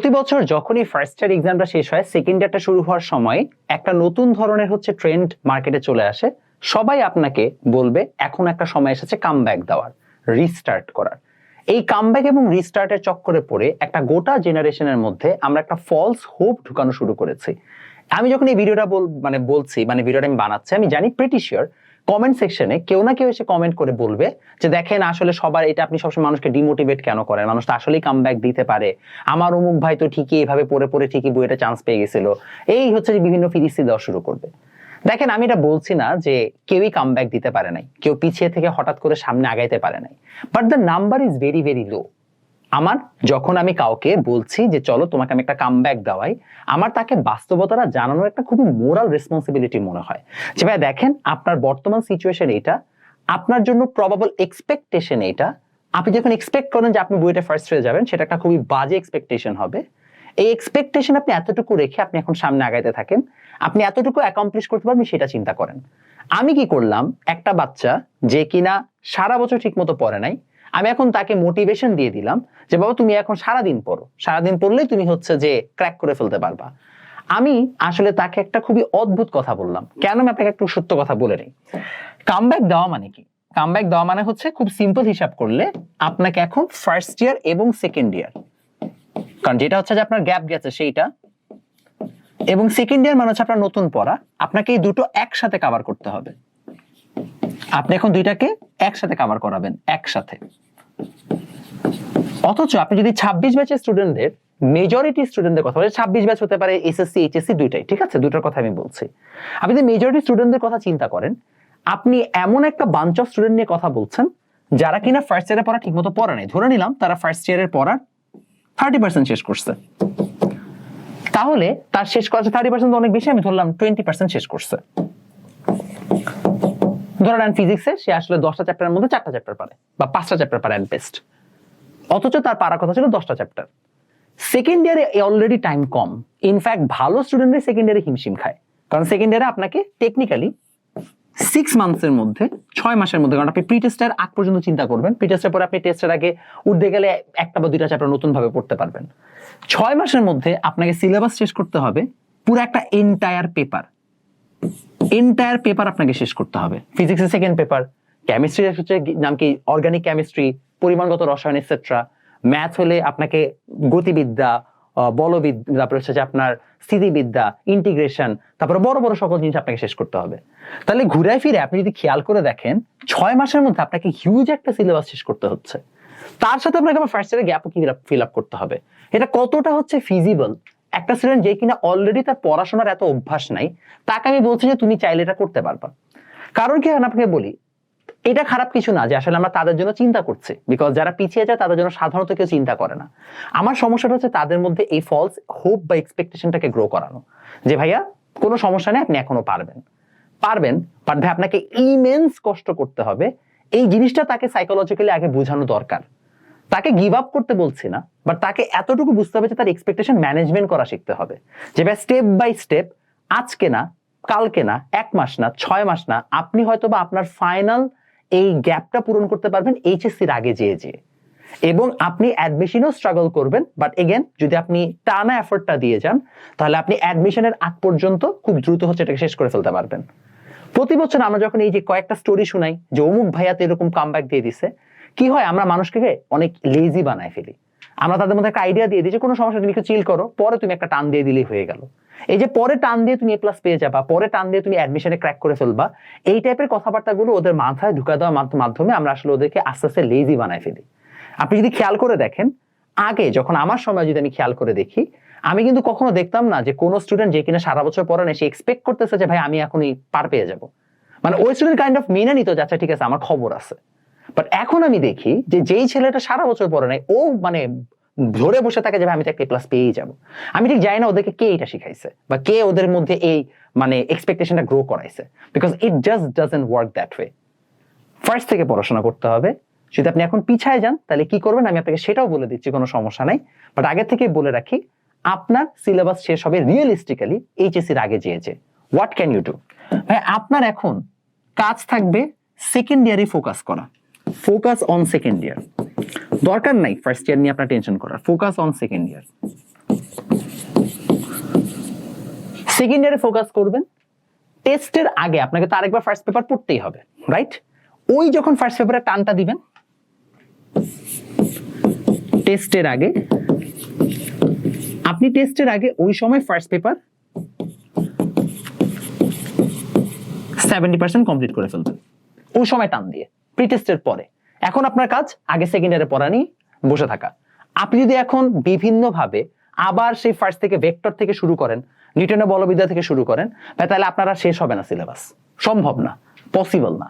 প্রতি বছর যখনই ফার্স্ট ইয়ার এক্সামটা শেষ হয় সেকেন্ড ইয়ারটা শুরু হওয়ার সময় একটা নতুন ধরনের হচ্ছে ট্রেন্ড মার্কেটে চলে আসে। সবাই আপনাকে বলবে, এখন একটা সময় এসেছে কামব্যাক দেওয়ার রিস্টার্ট করার। এই কামব্যাক এবং রিস্টার্টের চক্করে পড়ে একটা গোটা জেনারেশনের মধ্যে আমরা একটা ফলস হোপ ঢুকানো শুরু করেছি। আমি যখন এই ভিডিওটা বল মানে বলছি মানে ভিডিওটা আমি বানাচ্ছি, আমি জানি প্রিটি শিওর কমেন্ট সেকশনে কেউ না কেউ এসে কমেন্ট করে বলবে যে দেখেন আসলে সবার এটা আপনি সবসময় মানুষকে ডিমোটিভেট কেন করেন? মানুষ তো আসলেই কামব্যাক দিতে পারে। আমার অমুক ভাই তো ঠিকই এভাবে পড়ে পড়ে ঠিকই বইটা চান্স পেয়ে গেছিল। এই হচ্ছে যে বিভিন্ন ফিরিস্তি দেওয়া শুরু করবে। দেখেন আমি এটা বলছি না যে কেউই কামব্যাক দিতে পারে নাই। কেউ পিছিয়ে থেকে হঠাৎ করে সামনে আগাইতে পারে নাই। But the number is very very low আমার যখন আমি কাউকে বলছি যে চলো তোমাকে আমি একটা কাম ব্যাক দেওয়াই, আমার তাকে বাস্তবতাটা জানানোর একটা খুবই মোরাল রেসপন্সিবিলিটি মনে হয়। যে ভাই দেখেন, আপনার বর্তমান সিচুয়েশন এইটা, আপনার জন্য প্রবাবল এক্সপেকটেশন এইটা। আপনি যখন এক্সপেক্ট করেন যে আপনি বইটা ফার্স্ট হয়ে যাবেন, সেটা একটা খুবই বাজে এক্সপেকটেশন হবে। এই এক্সপেকটেশন আপনি এতটুকু রেখে আপনি এখন সামনে আগাইতে থাকেন, আপনি এতটুকু অ্যাকমপ্লিশ করতে পারবেন, সেটা চিন্তা করেন। আমি কি করলাম, একটা বাচ্চা যে কিনা সারা বছর ঠিক মতো পড়ে নাই আমি এখন তাকে মোটিভেশন দিয়ে দিলাম যে, বাবা, তুমি এখন সারাদিন পড়ো। সারাদিন পড়লেই তুমি হচ্ছে যে ক্র্যাক করে ফেলতে পারবা। আমি আসলে তাকে একটা খুবই অদ্ভুত কথা বললাম। কেন আমি আপনাকে একটু সত্য কথা বলে নিই? কামব্যাক দেওয়া মানে কি? কামব্যাক দেওয়া মানে হচ্ছে খুব সিম্পল হিসাব করলে আপনাকে এখন ফার্স্ট ইয়ার এবং সেকেন্ড ইয়ার কারণ যেটা হচ্ছে যে, আপনার গ্যাপ গেছে সেইটা। এবং সেকেন্ড ইয়ার মানে হচ্ছে আপনার নতুন পড়া। আপনাকে এই দুটো একসাথে কভার করতে হবে। আপনি এখন দুইটাকে একসাথে কভার করাবেন, একসাথে। অথচ আপনি যদি ছাব্বিশ ব্যাচের স্টুডেন্টদের মেজরিটি স্টুডেন্টদের কথা বলে ছাব্বিশ ব্যাচ হতে পারে এসএসসি এইচএসসি দুইটাই, ঠিক আছে? দুটোর কথা আমি বলছি। আপনি যদি মেজরিটি স্টুডেন্টদের কথা চিন্তা করেন, আপনি এমন একটা বাঞ্চ অফ স্টুডেন্ট নিয়ে কথা বলছেন, যারা কিনা ফার্স্ট ইয়ারে পড়া ঠিকমতো পড়া নেই। ধরে নিলাম, তারা ফার্স্ট ইয়ারের পড়া থার্টি পার্সেন্ট শেষ করছে। তাহলে তার শেষ করা থার্টি পার্সেন্ট অনেক বেশি, আমি ধরলাম টোয়েন্টি পার্সেন্ট শেষ করছে। ধরে নেন ফিজিক্সে সে আসলে দশটা চ্যাপ্টারের মধ্যে চারটা চ্যাপ্টার পারে বা পাঁচটা চ্যাপ্টার পারে অ্যাট বেস্ট অথচ তার পারার কথা ছিল দশটা চ্যাপ্টার সেকেন্ড ইয়ারে অলরেডি টাইম কম। ইনফ্যাক্ট ভালো স্টুডেন্টরা সেকেন্ড ইয়ারে হিমশিম খায়। কারণ সেকেন্ড ইয়ারে আপনাকে টেকনিক্যালি সিক্স মান্থসের মধ্যে, ছয় মাসের মধ্যে, কারণ আপনি প্রি টেস্টের আগ পর্যন্ত চিন্তা করবেন। প্রি টেস্টের পরে আপনি টেস্টের আগে উঠতে গেলে একটা বা দুইটা চ্যাপ্টার নতুন ভাবে পড়তে পারবেন। ছয় মাসের মধ্যে আপনাকে সিলেবাস শেষ করতে হবে, পুরো একটা এন্টায়ার পেপার এন্টায়ার পেপার আপনাকে শেষ করতে হবে। ফিজিক্সের সেকেন্ড পেপার কেমিস্ট্রি হচ্ছে নাম কি? অর্গানিক কেমিস্ট্রি পরিমাণগত রসায়ন এটসেট্রা ম্যাথ হলে আপনাকে গতিবিদ্যা বলবিদ্যা, তারপরে হচ্ছে যে আপনার স্থিতিবিদ্যা ইন্টিগ্রেশন তারপরে বড় বড় সকল জিনিস আপনাকে শেষ করতে হবে। তাহলে ঘুরায় ফিরে আপনি যদি খেয়াল করে দেখেন, ছয় মাসের মধ্যে আপনাকে হিউজ একটা সিলেবাস শেষ করতে হচ্ছে। তার সাথে আপনাকে ফার্স্ট ইয়ারে গ্যাপও ফিল আপ করতে হবে। এটা কতটা হচ্ছে ফিজিবল একটা স্টুডেন্ট যে কিনা অলরেডি তার পড়াশোনার এত অভ্যাস নাই, তাকে আমি বলছি যে তুমি চাইলে এটা করতে পারবা। কারণ কি আপনাকে বলি, এটা খারাপ কিছু না যে আসলে আমরা তাদের জন্য চিন্তা করছি। বিকজ যারা পিছিয়ে যায়, তাদের জন্য সাধারণত কেউ চিন্তা করে না। আমার সমস্যাটা হচ্ছে তাদের মধ্যে এই ফলস হোপ বা এক্সপেকটেশনটাকে গ্রো করানো। যে ভাইয়া, কোনো সমস্যা নেই, আপনি এখনও পারবেন। পারবেন বাট ভাই, আপনাকে ইমেন্স কষ্ট করতে হবে। এই জিনিসটা তাকে সাইকোলজিক্যালি আগে বোঝানো দরকার। তাকে গিভ আপ করতে বলছি না বাট তাকে এতটুকু বুঝতে হবে যে তার এক্সপেকটেশন ম্যানেজমেন্ট করা শিখতে হবে। যে ভাই স্টেপ বাই স্টেপ আজকে না, কালকে না, এক মাস না, ছয় মাস না, আপনি হয়তো বা আপনার ফাইনাল এই গ্যাপটা পূরণ করতে পারবেন এইচএসসির আগে যেয়ে যেয়ে। এবং আপনি অ্যাডমিশনও স্ট্রাগল করবেন বাট এগেন যদি আপনি টানা এফোর্টটা দিয়ে যান, তাহলে আপনি অ্যাডমিশনের আগ পর্যন্ত খুব দ্রুত হচ্ছে এটাকে শেষ করে ফেলতে পারবেন। প্রতি বছর আমরা যখন এই যে কয়েকটা স্টোরি শুনাই, যে অমুক ভাইয়াতে এরকম কামব্যাক দিয়ে দিছে কি হয়? আমরা মানুষকে অনেক লেজি বানায় ফেলি। আমরা তাদের মধ্যে একটা আইডিয়া দিয়ে দিই যে, কোনো সমস্যা তুমি একটু চিল করো। পরে তুমি একটা টান দিয়ে দিলেই হয়ে গেল। এই যে, পরে টান দিয়ে তুমি এ প্লাস পেয়ে যাবা, পরে টান দিয়ে তুমি অ্যাডমিশনে ক্র্যাক করে ফেলবা, এই টাইপের কথাবার্তাগুলো ওদের মাথায় ঢুকা দেওয়ার মাধ্যমে আমরা আসলে ওদেরকে আস্তে আস্তে লেজি বানায় ফেলি। আপনি যদি খেয়াল করে দেখেন, আগে যখন আমার সময় যদি আমি খেয়াল করে দেখি, আমি কিন্তু কখনো দেখতাম না যে, কোনো স্টুডেন্ট যে কিনা সারা বছর পড়ে না সে এক্সপেক্ট করতেছে যে, ভাই, আমি এখনই পার পেয়ে যাব। মানে ওই স্টুডেন্ট কাইন্ড অফ মেনে নিত যে আচ্ছা ঠিক আছে, আমার খবর আছে। বাট এখন আমি দেখি যে যেই ছেলেটা সারা বছর পড়ে নাই, ও মানে ধরে বসে থাকে যে আমি তো একটা ক্লাস পেয়েই যাব। আমি ঠিক জানি না ওদেরকে কে এটা শিখাইছে বা কে ওদের মধ্যে এই মানে এক্সপেকটেশনটা গ্রো করাইছে। Because it just doesn't work that way first থেকে পড়াশোনা করতে হবে। যদি আপনি এখন পিছায় যান, তাহলে কি করবেন? আমি আপনাকে সেটাও বলে দিচ্ছি, কোনো সমস্যা নাই। বাট আগে থেকে বলে রাখি, আপনার সিলেবাস শেষ হবে রিয়েলিস্টিক্যালি এইচএসির আগে যেয়েছে। হোয়াট ক্যান ইউ ডু ভাই, আপনার এখন কাজ থাকবে সেকেন্ড ইয়ারে ফোকাস করা। ফোকাস অন সেকেন্ড ইয়ার দরকার নাই ফার্স্ট ইয়ার নিয়ে আপনার টেনশন করার। Focus on second year second ইয়ারে ফোকাস করবেন। টেস্টের আগে আপনাকে তো আরেকবার ফার্স্ট পেপার পড়তেই হবে রাইট ওই যখন ফার্স্ট পেপারে টানটা দিবেন টেস্টের আগে, আপনি টেস্টের আগে ওই সময় first paper seventy percent complete করে ফেলবেন। ওই সময় টান দিয়ে। প্রি টেস্টের পরে। এখন আপনার কাজ আগে সেকেন্ড ইয়ারে পড়া নিয়ে বসে থাকা। আপনি যদি এখন বিভিন্নভাবে আবার সেই ফার্স্ট থেকে ভেক্টর থেকে শুরু করেন নিউটনের বলবিদ্যা থেকে শুরু করেন তাহলে আপনারা শেষ হবে না সিলেবাস সম্ভব না পসিবল না।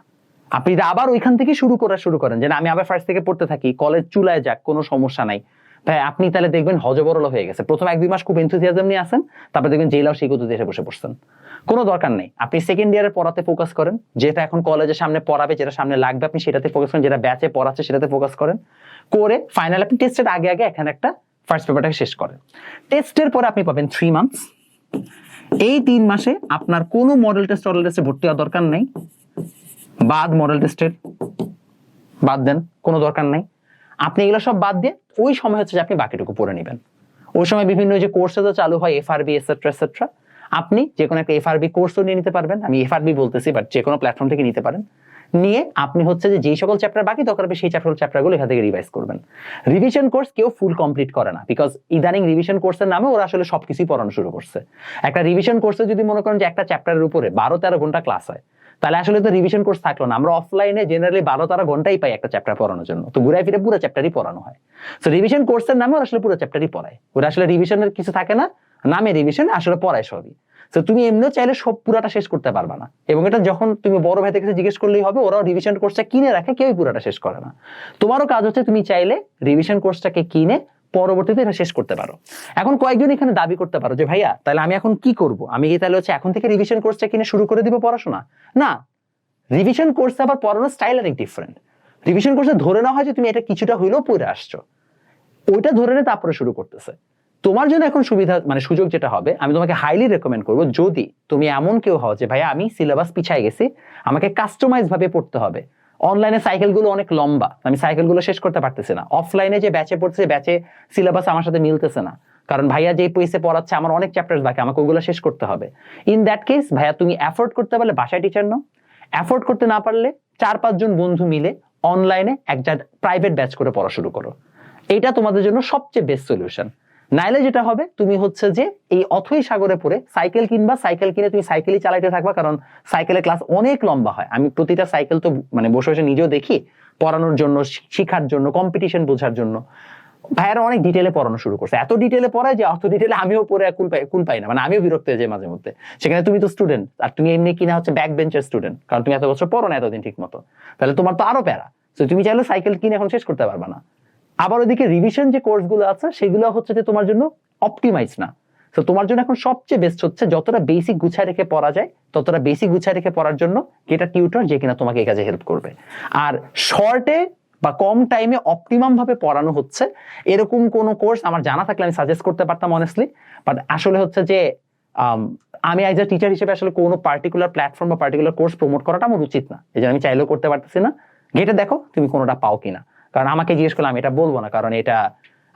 আপনি যদি আবার ওইখান থেকে শুরু করা শুরু করেন যে আমি আবার ফার্স্ট থেকে পড়তে থাকি কলেজ চুলায় যাক, কোনো সমস্যা নাই। ভাই, আপনি তাহলে দেখবেন হজবরল হয়ে গেছে। প্রথম এক দুই মাস খুব এনথুজিয়াজম নিয়ে আসেন, তারপর দেখবেন জেলাও সেই কত এসে বসে পড়ছেন। কোনো দরকার নেই। আপনি সেকেন্ড ইয়ারে পড়াতে ফোকাস করেন, যেটা এখন কলেজের সামনে পড়াবে, যেটা সামনে লাগবে, আপনি সেটাতে ফোকাস করেন, যেটা ব্যাচে পড়াচ্ছে সেটাতে ফোকাস করেন। করে ফাইনাল আপনি টেস্টের আগে আগে এখানে একটা ফার্স্ট পেপারটাকে শেষ করেন। টেস্টের পরে আপনি পাবেন থ্রি মান্থস এই তিন মাসে আপনার কোনো মডেল টেস্ট মডেল টেস্টে ভর্তি হওয়ার দরকার নেই। বাদ মডেল টেস্টের বাদ দেন, কোনো দরকার নাই। আপনি এগুলো সব বাদ দিয়ে ওই সময় হচ্ছে যে আপনি বাকিটুকু পড়ে নেবেন। ওই সময় বিভিন্ন যে কোর্সে তো চালু হয় এফআরবি এসেট্রা এসেট্রা আপনি যে কোনো একটা এফআরবি কোর্সও নিয়ে নিতে পারবেন। আমি এফআরবি বলতেছি বাট যে কোনো প্ল্যাটফর্ম থেকে নিতে পারেন। নিয়ে আপনি হচ্ছে যে যেই সকল চ্যাপ্টার বাকি দরকার হবে, সেই চ্যাপ্টার চ্যাপ্টারগুলো এখান থেকে রিভাইজ করবেন। রিভিশন কোর্স কেউ ফুল কমপ্লিট করে না বিকজ ইদানিং রিভিশন কোর্সের নামে ওরা আসলে সবকিছুই পড়ানো শুরু করছে। একটা রিভিশন কোর্সে যদি মনে করেন যে একটা চ্যাপ্টারের উপরে বারো তেরো ঘণ্টা ক্লাস হয় তাহলে আসলে তো রিভিশন কোর্স থাকল না। আমরা অফলাইনে জেনারেলি বারো তেরো ঘন্টাই পাই একটা চ্যাপ্টার পড়ানোর জন্য। তো ঘুরে ফিরে পুরো চ্যাপ্টারই পড়ানো হয়। তো রিভিশন কোর্সের নামে ওরা আসলে পুরো চ্যাপ্টারই পড়ায়। ওরা আসলে রিভিশনের কিছু থাকে না। নামে রিভিশন আসলে পড়ায় সবই। তো তুমি এমনিও চাইলে সব পুরাটা শেষ করতে পারবা না। এবং এটা যখন তুমি বড় ভাই থেকে জিজ্ঞেস করলেই হবে, ওরাও রিভিশন কোর্সটা কিনে রাখে, কেউই পুরাটা শেষ করে না। তোমারও কাজ হচ্ছে তুমি চাইলে রিভিশন কোর্সটাকে কিনে পরবর্তীতে এটা শেষ করতে পারো। এখন কয়েকজন এখানে দাবি করতে পারো যে, ভাইয়া, তাহলে আমি এখন কি করব? আমি কি তাহলে হচ্ছে এখন থেকে রিভিশন কোর্সটা কিনে শুরু করে দিব পড়াশোনা? না। রিভিশন কোর্সে আবার পড়ানোর স্টাইল অনেক ডিফারেন্ট রিভিশন কোর্সে ধরে নেওয়া হয় যে, তুমি এটা কিছুটা হইলেও পড়ে আসছো। ওইটা ধরে নিয়ে তারপরে শুরু করতেছে। তোমার জন্য এখন সুবিধা মানে সুযোগ যেটা হবে, আমি তোমাকে হাইলি রেকমেন্ড করব যদি তুমি এমন কেউ হও যে, ভাইয়া, আমি সিলেবাস পিছাই গেছি। আমাকে কাস্টমাইজ ভাবে পড়তে হবে। অনলাইনে সাইকেলগুলো অনেক লম্বা। আমি সাইকেলগুলো শেষ করতে পারতেছি না। অফলাইনে যে ব্যাচে পড়ছে ব্যাচে সিলেবাস আমার সাথে মিলতেছে না। কারণ ভাইয়া যে পয়সে পড়াচ্ছে, আমার অনেক চ্যাপ্টার বাকি, আমাকে ওগুলো শেষ করতে হবে। ইন দ্যাট কেস ভাইয়া, তুমি অ্যাফোর্ড করতে পারলে, বাসায় টিচার নাও। অ্যাফোর্ড করতে না পারলে, চার পাঁচজন বন্ধু মিলে অনলাইনে একটা প্রাইভেট ব্যাচ করে পড়া শুরু করো। এটা তোমাদের জন্য সবচেয়ে বেস্ট সলিউশন নাইলে যেটা হবে, তুমি হচ্ছে যে এই অথই সাগরে পড়ে সাইকেল কিনবা, সাইকেল কিনে তুমি সাইকেলই চালাইতে থাকবা, কারণ সাইকেলের ক্লাস অনেক লম্বা হয়। আমি প্রতিটা সাইকেল তো মানে বসে বসে নিজেও দেখি পড়ানোর জন্য শিখার জন্য কম্পিটিশন বোঝার জন্য। ভাইয়ারা অনেক ডিটেলে পড়ানো শুরু করছে। এত ডিটেলে পড়ায় যে অত ডিটেলে আমিও পড়ে কুল পাই কুল পাই না। মানে আমিও বিরক্ত হয়ে যাই মাঝে মধ্যে। সেখানে তুমি তো স্টুডেন্ট আর তুমি এমনি কিনা হচ্ছে ব্যাক বেঞ্চের স্টুডেন্ট কারণ তুমি এত বছর পড়ো না এতদিন ঠিক মতো তাহলে তোমার তো আরও প্যারা। তো তুমি চাইলে সাইকেল কিনে এখন শেষ করতে পারবে না। আবার ওদিকে রিভিশন যে কোর্সগুলো আছে সেগুলো হচ্ছে যে তোমার জন্য অপটিমাইজ না। তো তোমার জন্য এখন সবচেয়ে বেস্ট হচ্ছে যতটা বেসিক গুছায় রেখে পড়া যায় ততটা বেসিক গুছায় রেখে পড়ার জন্য এটা টিউটর যে কিনা তোমাকে এই কাজে হেল্প করবে। আর শর্টে বা কম টাইমে অপটিমাম ভাবে পড়ানো হচ্ছে এরকম কোন কোর্স আমার জানা থাকলে আমি সাজেস্ট করতে পারতাম অনেস্টলি বাট আসলে হচ্ছে যে আম, এজ এ টিচার হিসেবে আসলে কোনো পার্টিকুলার প্ল্যাটফর্ম বা পার্টিকুলার কোর্স প্রমোট করাটা আমার উচিত না। এই আমি চাইলেও করতে পারতেছি না। গেটে দেখো তুমি কোনোটা পাও কিনা। কারণ আমাকে জিজ্ঞেস করলে আমি এটা বলব না, কারণ এটা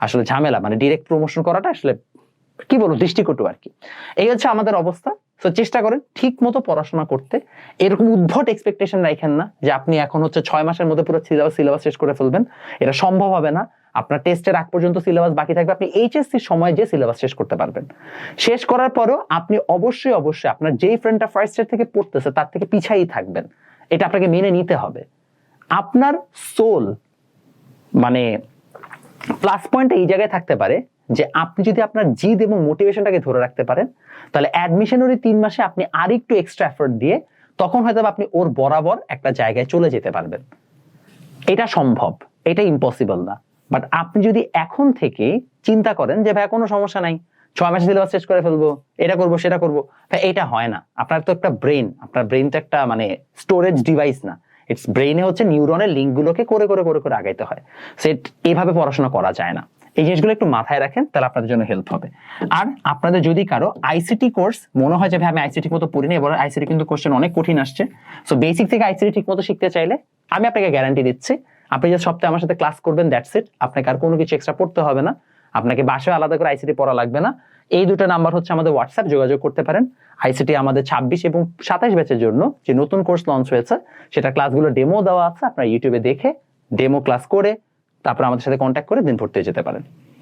আসলে ঝামেলা। মানে ডিরেক্ট প্রমোশন করাটা আসলে কি বলব, দৃষ্টিকটু আর কি। এই হচ্ছে আমাদের অবস্থা। তো চেষ্টা করেন ঠিক মতো পড়াশোনা করতে। এরকম উদ্ভট এক্সপেকটেশন রাখেন না যে আপনি এখন হচ্ছে ছয় মাসের মধ্যে পুরো সিলেবাস সিলেবাস শেষ করে ফেলবেন। এটা সম্ভব হবে না। আপনার টেস্টের আগ পর্যন্ত সিলেবাস বাকি থাকবে। আপনি এইচএসসির সময় যে সিলেবাস শেষ করতে পারবেন। শেষ করার পরও আপনি অবশ্যই অবশ্যই আপনার যেই ফ্রেন্ডটা ফার্স্ট ইয়ার থেকে পড়তেছে, তার থেকে পিছাই থাকবেন। এটা আপনাকে মেনে নিতে হবে। আপনার সোল মানে প্লাস পয়েন্ট এই জায়গায় থাকতে পারে যে আপনি যদি আপনার জিদ এবং মোটিভেশনটাকে ধরে রাখতে পারেন, তাহলে অ্যাডমিশনের ওই তিন মাসে আপনি আর একটু এক্সট্রা এফোর্ট দিয়ে তখন হয়তো আপনি ওর বরাবর একটা জায়গায় চলে যেতে পারবেন। এটা সম্ভব, এটা ইম্পসিবল না। বাট আপনি যদি এখন থেকে চিন্তা করেন যে ভাই কোনো সমস্যা নাই, ছয় মাসে সিলেবাস শেষ করে ফেলব, এটা করব, সেটা করব। এটা হয় না। আপনার তো একটা ব্রেন আপনার ব্রেন তো একটা মানে স্টোরেজ ডিভাইস না। ইটস ব্রেনে হচ্ছে নিউরনের লিঙ্কগুলোকে করে করে করে করে আগাইতে হয়। সে এভাবে পড়াশোনা করা যায় না। এই জিনিসগুলো একটু মাথায় রাখেন, তাহলে আপনাদের জন্য হেল্প হবে। আর আপনাদের যদি কারও আইসিটি কোর্স মনে হয় যে, ভাই, আমি আইসিটি মতো পড়িনি, এবার আইসিটি কিন্তু কোশ্চেন অনেক কঠিন আসছে। সো বেসিক থেকে আইসিটি ঠিক মতো শিখতে চাইলে আমি আপনাকে গ্যারান্টি দিচ্ছি, আপনি যে সপ্তাহে আমার সাথে ক্লাস করবেন দ্যাটস ইট আপনাকে আর কোনো কিছু এক্সট্রা পড়তে হবে না। আপনাকে বাসায় আলাদা করে আইসিটি পড়া লাগবে না। এই দুটো নাম্বার হচ্ছে আমাদের হোয়াটসঅ্যাপ যোগাযোগ করতে পারেন। আইসিটি আমাদের ছাব্বিশ এবং সাতাশ ব্যাচের জন্য যে নতুন কোর্স লঞ্চ হয়েছে, সেটা ক্লাসগুলো ডেমো দেওয়া আছে, আপনারা ইউটিউবে দেখে ডেমো ক্লাস করে তারপর আমাদের সাথে কন্ট্যাক্ট করে দিন ভর্তি যেতে পারেন।